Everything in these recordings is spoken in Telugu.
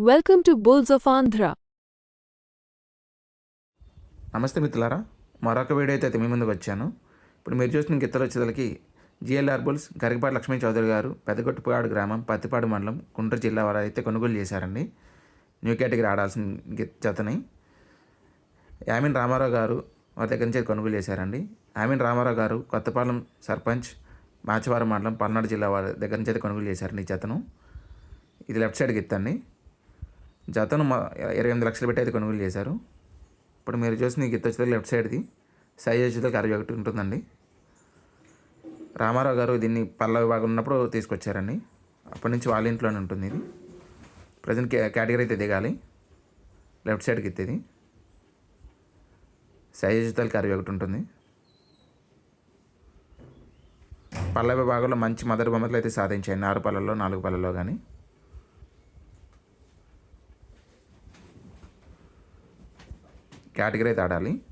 Welcome to bulls of Andhra నమస్తే మిత్రులారా. మరొక వీడియో అయితే మీ ముందుకు వచ్చాను. ఇప్పుడు మీరు చూసిన గిత్తలు వచ్చేదలకి జిఎల్ఆర్ బుల్స్ గరికపాటి లక్ష్మీ చౌదరి గారు పెద్దగొట్టుపాడు గ్రామం పత్తిపాడు మండలం గుంటూరు జిల్లా వారు అయితే కొనుగోలు చేశారండి. న్యూ కేటగిరీ ఆడాల్సిన గి- జతని. యామిన్ రామారావు గారు వారి దగ్గర నుంచి కొనుగోలు చేశారండి. యామిన్ రామారావు గారు కొత్తపాలెం సర్పంచ్ మాచవరం మండలం పల్నాడు జిల్లా వారి దగ్గర నుంచి అయితే కొనుగోలు చేశారండి ఈ జతను. ఇది లెఫ్ట్ సైడ్ గిత్తండి. జతను మ- ఇరవై ఎనిమిది లక్షలు పెట్టి అయితే కొనుగోలు చేశారు. ఇప్పుడు మీరు చూసిన ఈ గిత్త వచ్చేది లెఫ్ట్ సైడ్ది. సైజ్ వచ్చేది అరవై ఒకటి ఉంటుందండి. రామారావు గారు దీన్ని పల్ల విభాగం ఉన్నప్పుడు తీసుకొచ్చారండి. అప్పటి నుంచి వాళ్ళ ఇంట్లోనే ఉంటుంది ఇది. ప్రజెంట్ కేటగిరీ అయితే దిగాలి. లెఫ్ట్ సైడ్కి ఎత్తేది. సైజ్ వచ్చేసరికి అరవై ఒకటి ఉంటుంది. పల్ల విభాగంలో మంచి మదర్ బొమ్మలు అయితే సాధించాయి ఆరు పళ్ళల్లో నాలుగు పళ్ళల్లో కానీ కేటగిరీ అయితే ఆడాలి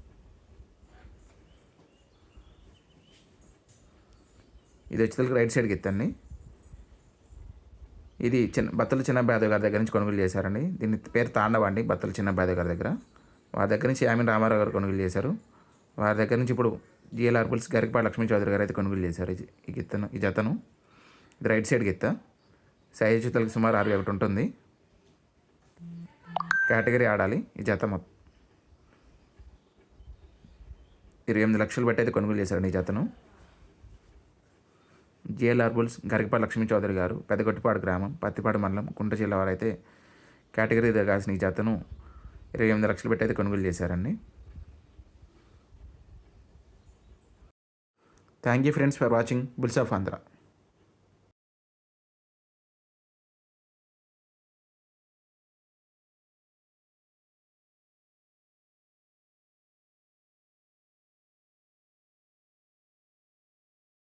ఇది వచ్చేసరికి రైట్ సైడ్కి ఎత్తండి. ఇది చిన్న బత్తల చిన్న బాధవ్ గారి దగ్గర నుంచి కొనుగోలు చేశారండి. దీని పేరు తాండవ అండి బత్తల చిన్న బాధవ్ గారి దగ్గర. వారి దగ్గర నుంచి యామిన్ రామారావు గారు కొనుగోలు చేశారు. వారి దగ్గర నుంచి ఇప్పుడు జిఎల్ఆర్ పుల్స్ గరికపాటి లక్ష్మీ చౌదరి గారు అయితే కొనుగోలు చేశారు. ఈ- గిత్తను ఈ జతను. ఇది రైట్ సైడ్ గిత్త సైజ్ వచ్చేసరికి సుమారు అరవై ఒకటి ఉంటుంది. కేటగిరీ ఆడాలి. ఈ జత మొత్తం. ఇరవై ఎనిమిది లక్షలు పెట్టి అయితే కొనుగోలు చేశారండి జతను జిఎల్ఆర్ బుల్స్ గరికపాటి లక్ష్మీ చౌదరి గారు పెద్దగొట్టిపాడు గ్రామం పత్తిపాడు మండలం కుంట జిల్లా వారు అయితే కేటగిరీ దిగాల్సిన ఈ జతను ఇరవై ఎనిమిది లక్షలు పెట్టి అయితే కొనుగోలు చేశారండి. Thank you friends for watching bulls of Andhra